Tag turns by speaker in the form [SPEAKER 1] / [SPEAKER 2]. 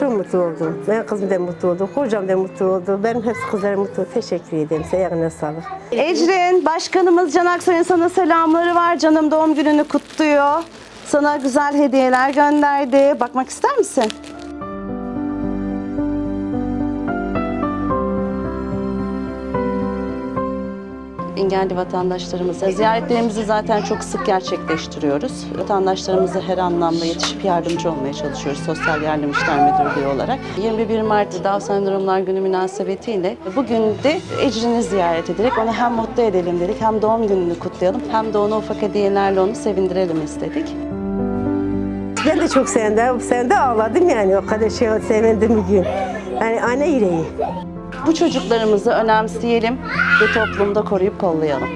[SPEAKER 1] Çok mutlu oldum. Ben kızım da mutlu oldu. Kocam da mutlu oldu. Benim hepsi kızlarım mutlu. Teşekkür ederim. Ayağına sağlık.
[SPEAKER 2] Ecrin, başkanımız Can Aksoy'un sana selamları var. Canım doğum gününü kutluyor. Sana güzel hediyeler gönderdi. Bakmak ister misin? Engelli vatandaşlarımıza ziyaretlerimizi zaten çok sık gerçekleştiriyoruz. Vatandaşlarımıza her anlamda yetişip yardımcı olmaya çalışıyoruz Sosyal Yardım İşler Müdürlüğü olarak. 21 Mart Down Sendromlar Günü münasebetiyle bugün de Ecrin'i ziyaret ederek onu hem mutlu edelim dedik hem doğum gününü kutlayalım hem de onu ufak hediyelerle onu sevindirelim istedik.
[SPEAKER 1] Ben de çok sevindim. Sen de ağladım yani. O kadar şey sevindim bugün. Yani anne yüreği.
[SPEAKER 2] Bu çocuklarımızı önemseyelim ve toplumda koruyup kollayalım.